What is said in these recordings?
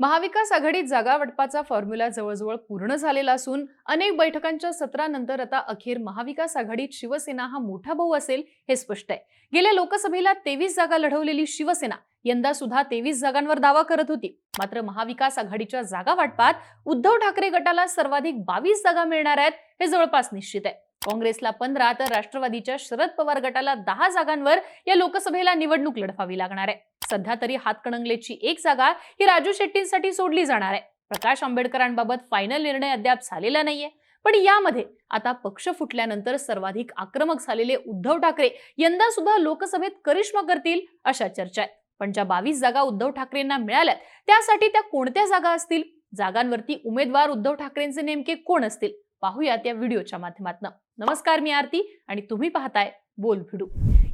महाविकास आघाडीत जागा वाटपाचा फॉर्म्युला जवळजवळ पूर्ण झालेला असून अनेक बैठकांच्या सत्रानंतर आता अखेर महाविकास आघाडीत शिवसेना हा मोठा भाऊ असेल हे स्पष्ट आहे. गेल्या लोकसभेला तेवीस जागा लढवलेली शिवसेना यंदा सुद्धा तेवीस जागांवर दावा करत होती. मात्र महाविकास आघाडीच्या जागा वाटपात उद्धव ठाकरे गटाला सर्वाधिक बावीस जागा मिळणार आहेत हे जवळपास निश्चित आहे. काँग्रेसला पंधरा तर राष्ट्रवादीच्या शरद पवार गटाला दहा जागांवर या लोकसभेला निवडणूक लढवावी लागणार आहे. सध्या तरी हातकणंगलेची एक जागा ही राजू शेट्टींसाठी सोडली जाणार आहे. प्रकाश आंबेडकरांबाबत फायनल निर्णय अद्याप झालेला नाहीये. पण यामध्ये आता पक्ष फुटल्यानंतर सर्वाधिक आक्रमक झालेले उद्धव ठाकरे यंदा सुद्धा लोकसभेत करिश्मा करतील अशा चर्चा आहे पण ज्या बावीस जागा उद्धव ठाकरेंना मिळाल्यात त्यासाठी त्या कोणत्या जागा असतील? जागांवरती उमेदवार उद्धव ठाकरेंचे नेमके कोण असतील? पाहूयात या व्हिडिओच्या माध्यमातून. नमस्कार मी आरती आणि तुम्ही पाहताय बोल भिडू.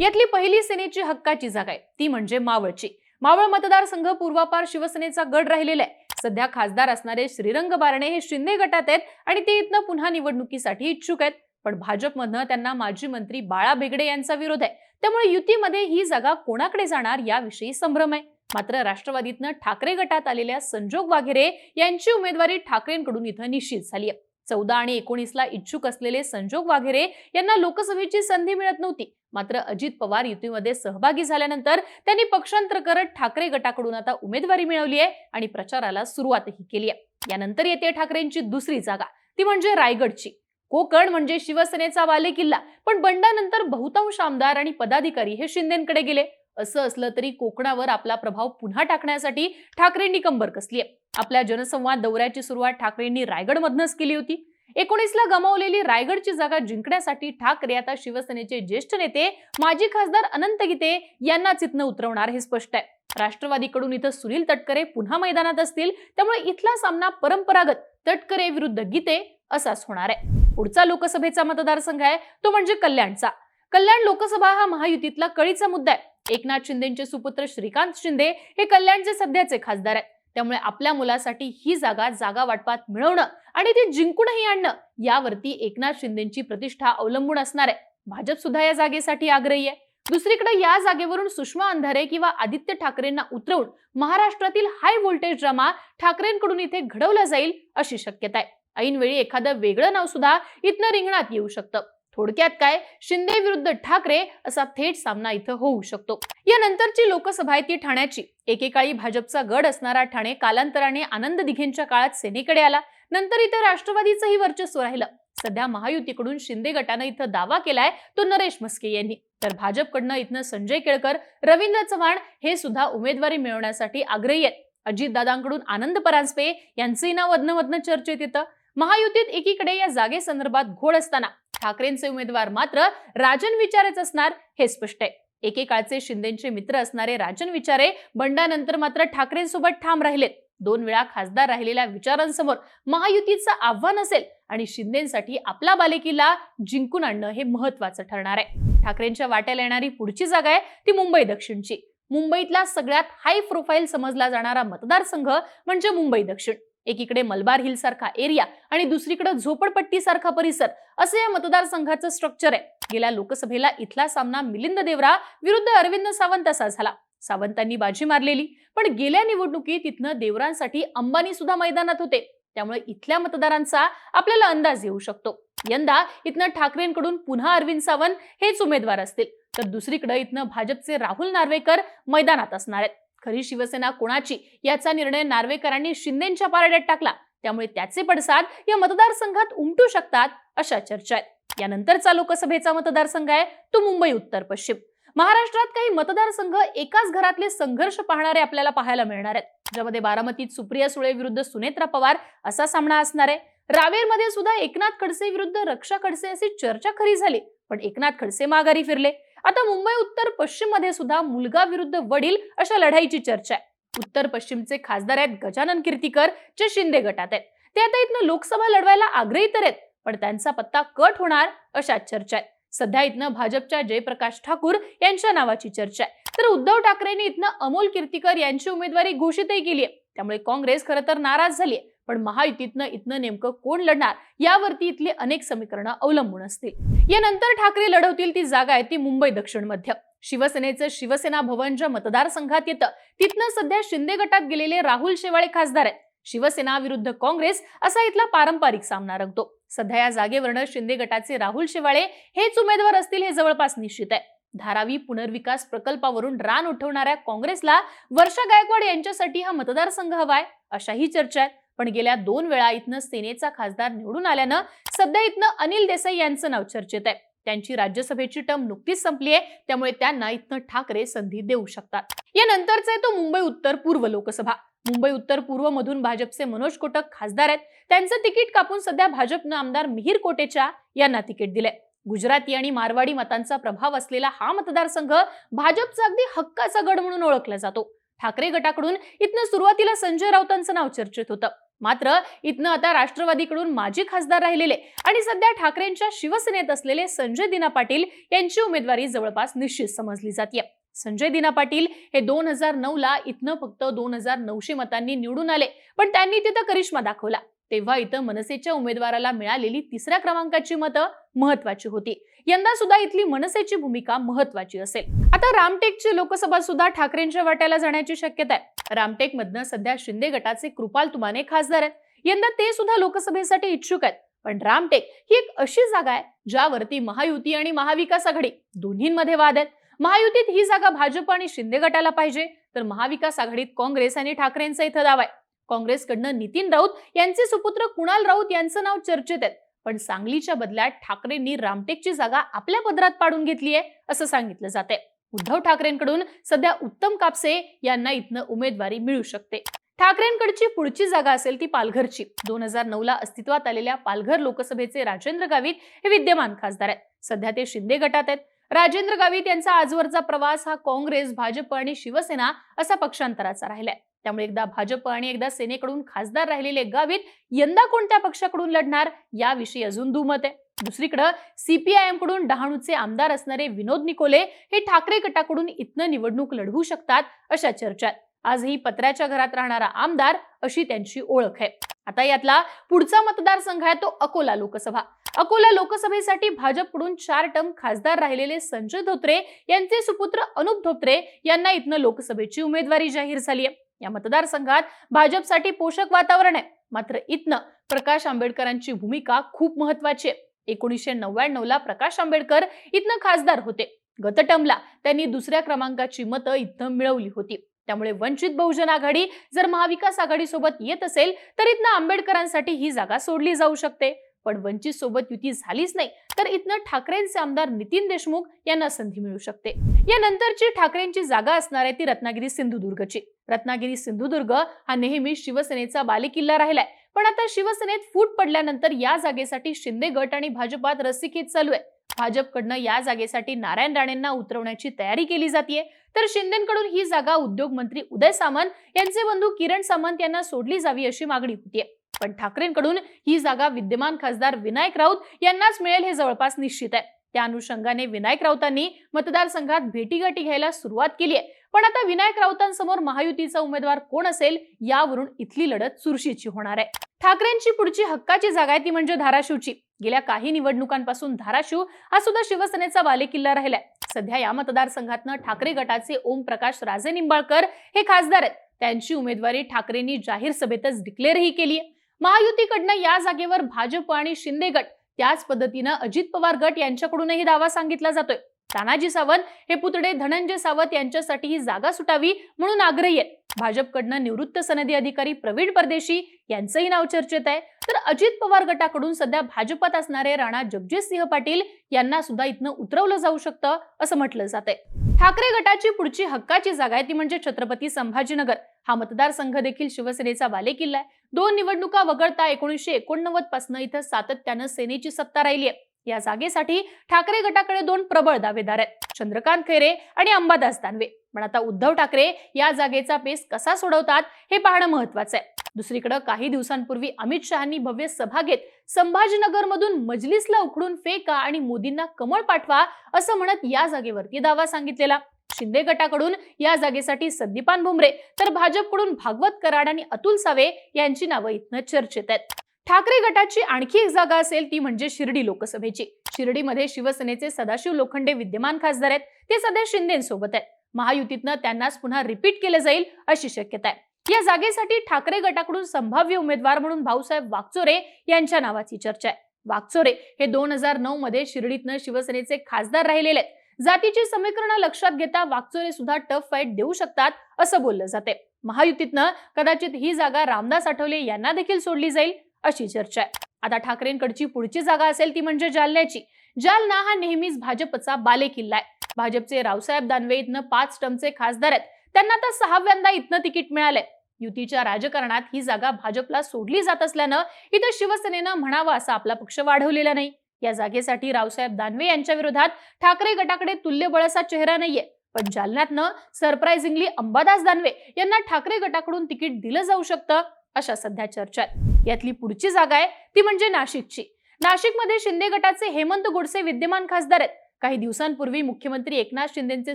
यातली पहिली सेनेची हक्काची जागा आहे. ती म्हणजे मावळची. मावळ मतदारसंघ पूर्वापार शिवसेनेचा गड राहिलेला आहे. सध्या खासदार असणारे श्रीरंग बारणे हे शिंदे गटात आहेत आणि ते इथनं पुन्हा निवडणुकीसाठी इच्छुक आहेत. पण भाजपमधनं त्यांना माजी मंत्री बाळा बेगडे यांचा विरोध आहे. त्यामुळे युतीमध्ये ही जागा कोणाकडे जाणार याविषयी संभ्रम आहे. मात्र राष्ट्रवादीतनं ठाकरे गटात आलेल्या संजोग वाघेरे यांची उमेदवारी ठाकरेंकडून इथं निश्चित झाली आहे. चौदा आणि एकोणीसला इच्छुक असलेले संजोग वाघेरे यांना लोकसभेची संधी मिळत नव्हती. मात्र अजित पवार युतीमध्ये सहभागी झाल्यानंतर त्यांनी पक्षांतर करत ठाकरे गटाकडून आता उमेदवारी मिळवली आहे आणि प्रचाराला सुरुवातही केली आहे. यानंतर येते ठाकरेंची दुसरी जागा. ती म्हणजे रायगडची. कोकण म्हणजे शिवसेनेचा वाले किल्ला पण बंडानंतर बहुतांश आमदार आणि पदाधिकारी हे शिंदेकडे गेले. असं असलं तरी कोकणावर आपला प्रभाव पुन्हा टाकण्यासाठी ठाकरेंनी कंबर कसली आहे आपल्या जनसंवाद दौऱ्याची सुरुवात ठाकरेंनी रायगडमधनच केली होती. एकोणीसला गमावलेली रायगडची जागा जिंकण्यासाठी ठाकरे आता शिवसेनेचे ज्येष्ठ नेते माजी खासदार अनंत गीते यांनाच इथनं उतरवणार हे स्पष्ट आहे. राष्ट्रवादीकडून इथं सुनील तटकरे पुन्हा मैदानात असतील त्यामुळे इथला सामना परंपरागत तटकरे विरुद्ध गीते असाच होणार आहे. पुढचा लोकसभेचा मतदारसंघ आहे तो म्हणजे कल्याणचा. कल्याण लोकसभा हा महायुतीतला कळीचा मुद्दा आहे. एकनाथ शिंदेचे सुपुत्र श्रीकांत शिंदे हे कल्याणचे सध्याचे खासदार आहेत. त्यामुळे आपल्या मुलासाठी ही जागा जागा वाटपात मिळवणं आणि ती जिंकूनही आणणं यावरती एकनाथ शिंदेची प्रतिष्ठा अवलंबून असणार आहे. भाजप सुद्धा या जागेसाठी आग्रही आहे. दुसरीकडे या जागेवरून सुषमा अंधारे किंवा आदित्य ठाकरेंना उतरवून महाराष्ट्रातील हाय व्होल्टेज ड्रामा ठाकरेंकडून इथे घडवला जाईल अशी शक्यता आहे. ऐनवेळी एखादं वेगळं नाव सुद्धा इथनं रिंगणात येऊ शकतं. थोडक्यात काय? शिंदे विरुद्ध ठाकरे असा थेट सामना इथं होऊ शकतो. या नंतरची लोकसभा आहे ती ठाण्याची. एकेकाळी भाजपचा गड असणारा ठाणे कालांतराने आनंद दिघेंच्या काळात सेनेकडे आला. नंतर इथं राष्ट्रवादीचंही वर्चस्व राहिलं. सध्या महायुतीकडून शिंदे गटानं इथं दावा केलाय तो नरेश म्हस्के यांनी. तर भाजपकडनं इथनं संजय केळकर रवींद्र चव्हाण हे सुद्धा उमेदवारी मिळवण्यासाठी आग्रही आहेत. अजितदादांकडून आनंद परांजपे यांचंही नाव अदनमधनं चर्चेत येतं. महायुतीत एकीकडे या जागेसंदर्भात घोड असताना ठाकरेंचे उमेदवार मात्र राजन विचारेच असणार हे स्पष्ट आहे. एकेकाळचे शिंदेचे मित्र असणारे राजन विचारे बंडानंतर मात्र ठाकरेंसोबत ठाम राहिलेत. दोन वेळा खासदार राहिलेल्या विचारांसमोर महायुतीचं आव्हान असेल आणि शिंदेसाठी आपला बालेकिल्ला जिंकून आणणं हे महत्वाचं ठरणार आहे. ठाकरेंच्या वाट्याला येणारी पुढची जागा आहे ती मुंबई दक्षिणची. मुंबईतला सगळ्यात हाय प्रोफाईल समजला जाणारा मतदारसंघ म्हणजे मुंबई दक्षिण. एकीकडे मलबार हिल सारखा एरिया आणि दुसरीकडे झोपडपट्टी सारखा परिसर असं या मतदारसंघाचं स्ट्रक्चर आहे. गेल्या लोकसभेला इथला सामना मिलिंद देवरा विरुद्ध अरविंद सावंत असा झाला. सावंतांनी बाजी मारलेली पण गेल्या निवडणुकीत इथनं देवरांसाठी अंबानी सुद्धा मैदानात होते. त्यामुळे इथल्या मतदारांचा आपल्याला अंदाज येऊ शकतो. यंदा इथनं ठाकरेंकडून पुन्हा अरविंद सावंत हेच उमेदवार असतील. तर दुसरीकडे इथनं भाजपचे राहुल नार्वेकर मैदानात असणार आहेत. खरी शिवसेना कोणाची? याचा निर्णय नार्वेकरांनी शिंदेच्या पारड्यात टाकला. त्यामुळे त्याचे पडसाद या मतदारसंघात उमटू शकतात अशा चर्चा आहेत. यानंतरचा लोकसभेचा मतदारसंघ आहे तो मुंबई उत्तर पश्चिम. महाराष्ट्रात काही मतदारसंघ एकाच घरातले संघर्ष पाहणारे आपल्याला पाहायला मिळणार आहेत. ज्यामध्ये बारामतीत सुप्रिया सुळे विरुद्ध सुनेत्रा पवार असा सामना असणार आहे. रावेरमध्ये सुद्धा एकनाथ खडसे विरुद्ध रक्षा खडसे अशी चर्चा खरी झाली पण एकनाथ खडसे माघारी फिरले. आता मुंबई उत्तर पश्चिममध्ये सुद्धा मुलगा विरुद्ध वडील अशा लढाईची चर्चा आहे. उत्तर पश्चिमचे खासदार आहेत गजानन कीर्तीकर जे शिंदे गटात आहेत. ते आता इथनं लोकसभा लढवायला आग्रही तर आहेत पण त्यांचा पत्ता कट होणार अशा चर्चा आहेत. सध्या इथनं भाजपच्या जयप्रकाश ठाकूर यांच्या नावाची चर्चा आहे. तर उद्धव ठाकरेंनी इथनं अमोल कीर्तीकर यांची उमेदवारी घोषितही केली आहे. त्यामुळे काँग्रेस खरं तर नाराज झाली आहे. पण महायुतीतनं इथनं नेमकं कोण लढणार? यावरती इथली अनेक समीकरणं अवलंबून असतील. यानंतर ठाकरे लढवतील ती जागा आहे ती मुंबई दक्षिण मध्य. शिवसेनेचं शिवसेना भवन ज्या मतदारसंघात येतं तिथनं सध्या शिंदे गटात गेलेले राहुल शेवाळे खासदार आहेत. शिवसेना विरुद्ध काँग्रेस असा इथला पारंपरिक सामना रंगतो. सध्या या जागेवरनं शिंदे गटाचे राहुल शेवाळे हेच उमेदवार असतील हे जवळपास निश्चित आहे. धारावी पुनर्विकास प्रकल्पावरून रान उठवणाऱ्या काँग्रेसला वर्षा गायकवाड यांच्यासाठी हा मतदारसंघ हवाय अशाही चर्चा आहेत. पण गेल्या दोन वेळा इथनं सेनेचा खासदार निवडून आल्यानं सध्या इथनं अनिल देसाई यांचं नाव चर्चेत आहे. त्यांची राज्यसभेची टर्म नुकतीच संपली आहे त्यामुळे त्यांना इथनं ठाकरे संधी देऊ शकतात. यानंतरचा आहे तो मुंबई उत्तर पूर्व लोकसभा. मुंबई उत्तर पूर्व मधून भाजपचे मनोज कोटक खासदार आहेत. त्यांचं तिकीट कापून सध्या भाजपनं आमदार मिहीर कोटेचा यांना तिकीट दिलंय. गुजराती आणि मारवाडी मतांचा प्रभाव असलेला हा मतदारसंघ भाजपचा अगदी हक्काचा गड म्हणून ओळखला जातो. ठाकरे गटाकडून इथनं सुरुवातीला संजय राऊतांचं नाव चर्चेत होतं. मात्र इथनं आता राष्ट्रवादीकडून माजी खासदार राहिलेले आणि सध्या ठाकरेंच्या शिवसेनेत असलेले संजय दिना पाटील यांची उमेदवारी जवळपास निश्चित समजली जाते संजय दिना पाटील हे दोन हजार नऊ ला इथनं फक्त दोन हजार नऊशे मतांनी निवडून आले पण त्यांनी तिथं करिश्मा दाखवला. तेव्हा इथं मनसेच्या उमेदवाराला मिळालेली तिसऱ्या क्रमांकाची मतं महत्वाची होती. यंदा सुद्धा इथली मनसेची भूमिका महत्वाची असेल. आता रामटेकची लोकसभा सुद्धा ठाकरेंच्या वाट्याला जाण्याची शक्यता आहे. रामटेक मधनं सध्या शिंदे गटाचे कृपाल तुमाने खासदार आहेत. यंदा ते सुद्धा लोकसभेसाठी इच्छुक आहेत. पण रामटेक ही एक अशी जागा आहे ज्यावरती महायुती आणि महाविकास आघाडी दोन्हींमध्ये वाद आहेत. महायुतीत ही जागा भाजप आणि शिंदे गटाला पाहिजे तर महाविकास आघाडीत काँग्रेस आणि ठाकरेंचा इथं दावा आहे. काँग्रेसकडनं नितीन राऊत यांचे सुपुत्र कुणाल राऊत यांचं नाव चर्चेत आहेत पण सांगलीच्या बदल्यात ठाकरेंनी रामटेकची जागा आपल्या पदरात पाडून घेतली आहे असं सांगितलं जाते उद्धव ठाकरेंकडून सध्या उत्तम कापसे यांना इथनं उमेदवारी मिळू शकते. ठाकरेंकडची पुढची जागा असेल ती पालघरची. दोन हजार नऊ ला अस्तित्वात आलेल्या पालघर लोकसभेचे राजेंद्र गावित हे विद्यमान खासदार आहेत. सध्या ते शिंदे गटात आहेत. राजेंद्र गावित यांचा आजवरचा प्रवास हा काँग्रेस भाजप आणि शिवसेना असा पक्षांतराचा राहिलाय. त्यामुळे एकदा भाजप आणि एकदा सेनेकडून खासदार राहिलेले गावित यंदा कोणत्या पक्षाकडून लढणार याविषयी अजून दुमत आहे. दुसरीकडे सीपीआयएमकडून डहाणूचे आमदार असणारे विनोद निकोले हे ठाकरे गटाकडून इथनं निवडणूक लढवू शकतात अशा चर्चा आजही पत्र्याच्या घरात राहणारा आमदार अशी त्यांची ओळख आहे. आता यातला पुढचा मतदारसंघ आहे तो अकोला लोकसभा. अकोला लोकसभेसाठी भाजपकडून चार टर्म खासदार राहिलेले संजय धोत्रे यांचे सुपुत्र अनुप धोत्रे यांना इथनं लोकसभेची उमेदवारी जाहीर झाली आहे. या मतदारसंघात भाजपसाठी पोषक वातावरण आहे. मात्र इथनं प्रकाश आंबेडकरांची भूमिका खूप महत्वाची आहे. एकोणीसशे नव्याण्णव ला प्रकाश आंबेडकर इथनं खासदार होते. गत टर्मला त्यांनी दुसऱ्या क्रमांकाची मतं इथं मिळवली होती. त्यामुळे वंचित बहुजन आघाडी जर महाविकास आघाडी सोबत येत असेल तर इथनं आंबेडकरांसाठी ही जागा सोडली जाऊ शकते. पण वंचित सोबत युती झालीच नाही तर इथनं ठाकरेंचे आमदार नितीन देशमुख यांना संधी मिळू शकते. या नंतरची ठाकरेंची जागा असणार आहे ती रत्नागिरी सिंधुदुर्गची. रत्नागिरी सिंधुदुर्ग हा नेहमी शिवसेनेचा बालेकिल्ला राहिलाय. पण आता शिवसेनेत फूट पडल्यानंतर या जागेसाठी शिंदे गट आणि भाजपात रस्सीखेच चालू आहे. भाजपकडनं या जागेसाठी नारायण राणेंना उतरवण्याची तयारी केली जाते तर शिंदेकडून ही जागा उद्योग मंत्री उदय सामंत यांचे बंधू किरण सामंत यांना सोडली जावी अशी मागणी होतीये. पण ठाकरेंकडून ही जागा विद्यमान खासदार विनायक राऊत यांनाच मिळेल हे जवळपास निश्चित आहे. त्या अनुषंगाने विनायक राऊतांनी मतदारसंघात भेटीगाठी घ्यायला सुरुवात केली आहे. पण आता विनायक राऊतांसमोर महायुतीचा उमेदवार कोण असेल यावरून इथली लढत चुरशीची होणार आहे. ठाकरेंची पुढची हक्काची जागा आहे ती म्हणजे धाराशिवची. गेल्या काही निवडणुकांपासून धाराशिव हा सुद्धा शिवसेनेचा बालेकिल्ला राहिलाय सध्या या मतदारसंघातनं ठाकरे गटाचे ओम प्रकाश राजे निंबाळकर हे खासदार आहेत. त्यांची उमेदवारी ठाकरेंनी जाहीर सभेतच डिक्लेअरही केली आहे. महायुतीकडनं या जागेवर भाजप आणि शिंदे गट त्याच पद्धतीनं अजित पवार गट यांच्याकडूनही दावा सांगितला जातोय. तानाजी सावंत हे पुतळे धनंजय सावंत यांच्यासाठी ही जागा सुटावी म्हणून आग्रही आहेत. भाजपकडनं निवृत्त सनदी अधिकारी प्रवीण परदेशी यांचंही नाव चर्चेत आहे. तर अजित पवार गटाकडून सध्या भाजपात असणारे राणा जगजितसिंह पाटील यांना सुद्धा इथनं उतरवलं जाऊ शकतं असं म्हटलं जातंय. ठाकरे गटाची पुढची हक्काची जागा आहे ती म्हणजे छत्रपती संभाजीनगर. हा मतदारसंघ देखील शिवसेनेचा बालेकिल्ला आहे. दोन निवडणुका वगळता एकोणीसशे एकोणनव्वदपासून इथं सातत्यानं सेनेची सत्ता राहिली आहे. या जागेसाठी ठाकरे गटाकडे दोन प्रबळ दावेदार आहेत. चंद्रकांत खैरे आणि अंबादास दानवे. पण आता उद्धव ठाकरे या जागेचा पेस कसा सोडवतात हे पाहणं महत्वाचं आहे. दुसरीकडे काही दिवसांपूर्वी अमित शहानी भव्य सभा घेत संभाजीनगर मधून मजलिसला उखडून फेका आणि मोदींना कमळ पाठवा असं म्हणत या जागेवरती दावा सांगितलेला. शिंदे गटाकडून या जागेसाठी संदीपान भुमरे तर भाजपकडून भागवत कराड आणि अतुल सावे यांची नावं इथनं चर्चेत आहेत. ठाकरे गटाची आणखी एक जागा असेल ती म्हणजे शिर्डी लोकसभेची. शिर्डीमध्ये शिवसेनेचे सदाशिव लोखंडे विद्यमान खासदार आहेत. ते सध्या शिंदेसोबत आहेत. महायुतीतनं त्यांनाच पुन्हा रिपीट केलं जाईल अशी शक्यता आहे. या जागेसाठी ठाकरे गटाकडून संभाव्य उमेदवार म्हणून भाऊसाहेब वागचोरे यांच्या नावाची चर्चा आहे. वागचोरे हे दोन हजार नऊ मध्ये शिर्डीतनं शिवसेनेचे खासदार राहिलेले आहेत. जातीची समीकरणं लक्षात घेता वागचोरे सुद्धा टफ फाईट देऊ शकतात असं बोललं जाते महायुतीतनं कदाचित ही जागा रामदास आठवले यांना देखील सोडली जाईल अशी चर्चा आहे. आता ठाकरेंकडची पुढची जागा असेल ती म्हणजे जालन्याची. जालना हा नेहमीच भाजपचा बालेकिल्ला आहे. भाजपचे रावसाहेब दानवे इथनं पाच टर्मचे खासदार आहेत. त्यांना आता सहाव्यांदा इथनं तिकीट मिळालंय. युतीच्या राजकारणात ही जागा भाजपला सोडली जात असल्यानं इथं शिवसेनेनं म्हणावं असा आपला पक्ष वाढवलेला नाही. या जागेसाठी रावसाहेब दानवे यांच्या विरोधात ठाकरे गटाकडे तुल्यबळ असा चेहरा नाहीये. पण जालन्यातनं सरप्राइझिंगली अंबादास दानवे यांना ठाकरे गटाकडून तिकीट दिलं जाऊ शकतं अशा सध्या चर्चा आहेत. यातली पुढची जागा आहे ती म्हणजे नाशिकची. नाशिकमध्ये शिंदे गटाचे हेमंत गोडसे विद्यमान खासदार आहेत. काही दिवसांपूर्वी मुख्यमंत्री एकनाथ शिंदेचे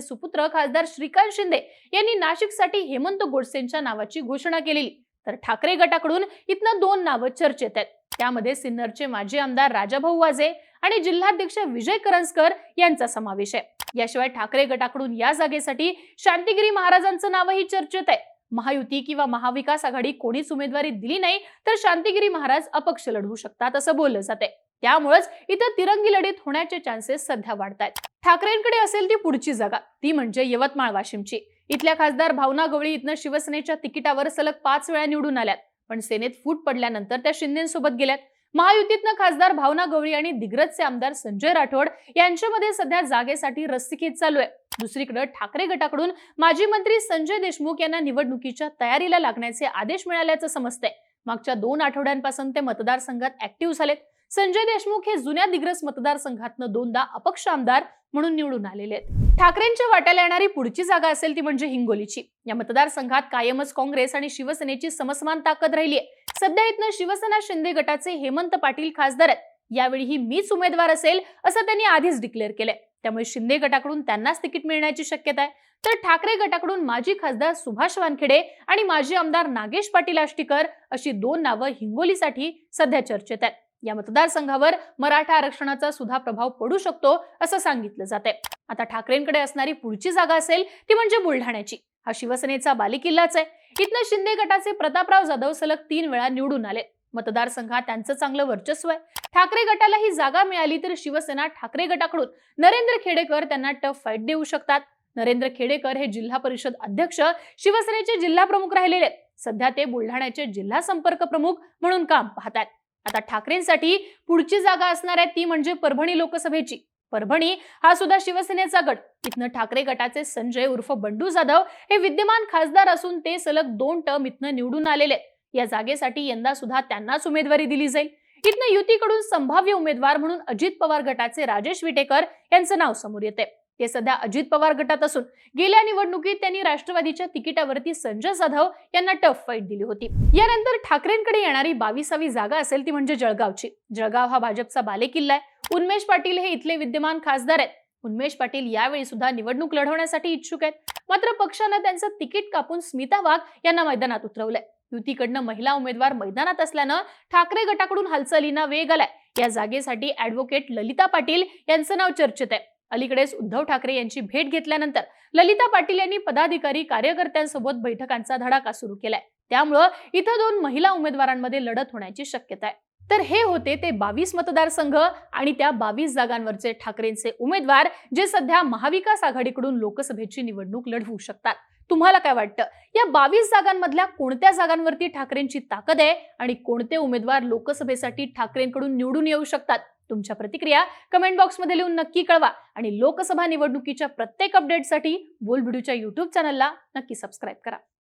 सुपुत्र खासदार श्रीकांत शिंदे यांनी नाशिकसाठी हेमंत गोडसेंच्या नावाची घोषणा केलेली. तर ठाकरे गटाकडून इथनं दोन नावं चर्चेत आहेत. त्यामध्ये सिन्नरचे माजी आमदार राजाभाऊ वाजे आणि जिल्हाध्यक्ष विजय करंजकर यांचा समावेश आहे. याशिवाय ठाकरे गटाकडून या जागेसाठी शांतिगिरी महाराजांचं नावही चर्चेत आहे. महायुती किंवा महाविकास आघाडी कोणीच उमेदवारी दिली नाही तर शांतिगिरी महाराज अपक्ष लढवू शकतात असं बोललं जाते त्यामुळेच इथं तिरंगी लढीत होण्याचे चान्सेस सध्या वाढत आहेत. ठाकरेंकडे असेल ती पुढची जागा ती म्हणजे यवतमाळ वाशिमची. इथल्या खासदार भावना गवळी इथनं शिवसेनेच्या तिकिटावर सलग पाच वेळा निवडून आल्यात. पण सेनेत फूट पडल्यानंतर त्या शिंदेसोबत गेल्यात. महायुतीतनं खासदार भावना गवळी आणि दिग्रजचे आमदार संजय राठोड यांच्यामध्ये सध्या जागेसाठी रस्तिकेत चालू आहे. दुसरीकडे ठाकरे गटाकडून माजी मंत्री संजय देशमुख यांना निवडणुकीच्या तयारीला लागण्याचे आदेश मिळाल्याचं समजतंय. मागच्या दोन आठवड्यांपासून ते मतदारसंघात ऍक्टिव्ह झालेत. संजय देशमुख हे जुन्या दिग्रस मतदारसंघातनं दोनदा अपक्ष आमदार म्हणून निवडून आलेले आहेत. ठाकरेंच्या वाट्याला येणारी पुढची जागा असेल ती म्हणजे हिंगोलीची. या मतदारसंघात कायमच काँग्रेस आणि शिवसेनेची समसमान ताकद राहिली आहे सध्या इथनं शिवसेना शिंदे गटाचे हेमंत पाटील खासदार आहेत. यावेळी मीच उमेदवार असेल असं त्यांनी आधीच डिक्लेअर केलंय. त्यामुळे शिंदे गटाकडून त्यांनाच तिकीट मिळण्याची शक्यता आहे. तर ठाकरे गटाकडून माजी खासदार सुभाष वानखेडे आणि माजी आमदार नागेश पाटील आष्टीकर अशी दोन नावं हिंगोलीसाठी सध्या चर्चेत आहेत. या मतदारसंघावर मराठा आरक्षणाचा सुद्धा प्रभाव पडू शकतो असं सांगितलं जाते आता ठाकरेंकडे असणारी पुढची जागा असेल ती म्हणजे बुलढाण्याची. हा शिवसेनेचा बालेकिल्लाच आहे. इथनं शिंदे गटाचे प्रतापराव जाधव सलग तीन वेळा निवडून आले. मतदारसंघात त्यांचं चांगलं वर्चस्व आहे. ठाकरे गटाला ही जागा मिळाली तर शिवसेना ठाकरे गटाकडून नरेंद्र खेडेकर त्यांना टफ फाईट देऊ शकतात. नरेंद्र खेडेकर हे जिल्हा परिषद अध्यक्ष शिवसेनेचे जिल्हा प्रमुख राहिलेले आहेत. सध्या ते बुलढाण्याचे जिल्हा संपर्क प्रमुख म्हणून काम पाहतात आता ठाकरेंसाठी पुढची जागा असणार आहे ती म्हणजे परभणी लोकसभेची. परभणी हा सुद्धा शिवसेनेचा गट. इथनं ठाकरे गटाचे संजय उर्फ बंडू जाधव हे विद्यमान खासदार असून ते सलग दोन टर्म इथनं निवडून आलेले या जागेसाठी यंदा सुद्धा त्यांनाच उमेदवारी दिली जाईल. इथनं युतीकडून संभाव्य उमेदवार म्हणून अजित पवार गटाचे राजेश विटेकर यांचं नाव समोर येते ते सध्या अजित पवार गटात असून गेल्या निवडणुकीत त्यांनी राष्ट्रवादीच्या तिकिटावरती संजय जाधव यांना टफ फाईट दिली होती. यानंतर ठाकरेंकडे येणारी बावीसावी जागा असेल ती म्हणजे जळगावची. जळगाव हा भाजपचा बालेकिल्ला आहे. उन्मेश पाटील हे इथले विद्यमान खासदार आहेत. उन्मेश पाटील यावेळी सुद्धा निवडणूक लढवण्यासाठी इच्छुक आहेत. मात्र पक्षानं त्यांचं तिकीट कापून स्मिता वाघ यांना मैदानात उतरवलंय. युतीकडनं महिला उमेदवार मैदानात असल्यानं ठाकरे गटाकडून हालचालींना वेग आलाय. या जागेसाठी ऍडव्होकेट ललिता पाटील यांचं नाव चर्चेत आहे. अलीकडेच उद्धव ठाकरे यांची भेट घेतल्यानंतर ललिता पाटील यांनी पदाधिकारी कार्यकर्त्यांसोबत बैठकांचा धडाका सुरू केलाय. त्यामुळं इथं दोन महिला उमेदवारांमध्ये लढत होण्याची शक्यता आहे. तर हे होते ते बावीस मतदारसंघ आणि त्या बावीस जागांवरचे ठाकरेंचे उमेदवार जे सध्या महाविकास आघाडीकडून लोकसभेची निवडणूक लढवू शकतात. तुम्हाला काय वाटतं? या बावीस जागांमधल्या कोणत्या जागांवरती ठाकरेंची ताकद आहे आणि कोणते उमेदवार लोकसभेसाठी ठाकरेंकडून निवडून येऊ शकतात? तुमच्या प्रतिक्रिया कमेंट बॉक्समध्ये लिहून नक्की कळवा. आणि लोकसभा निवडणुकीच्या प्रत्येक अपडेटसाठी बोलबिडूच्या युट्यूब चॅनलला नक्की सबस्क्राईब करा.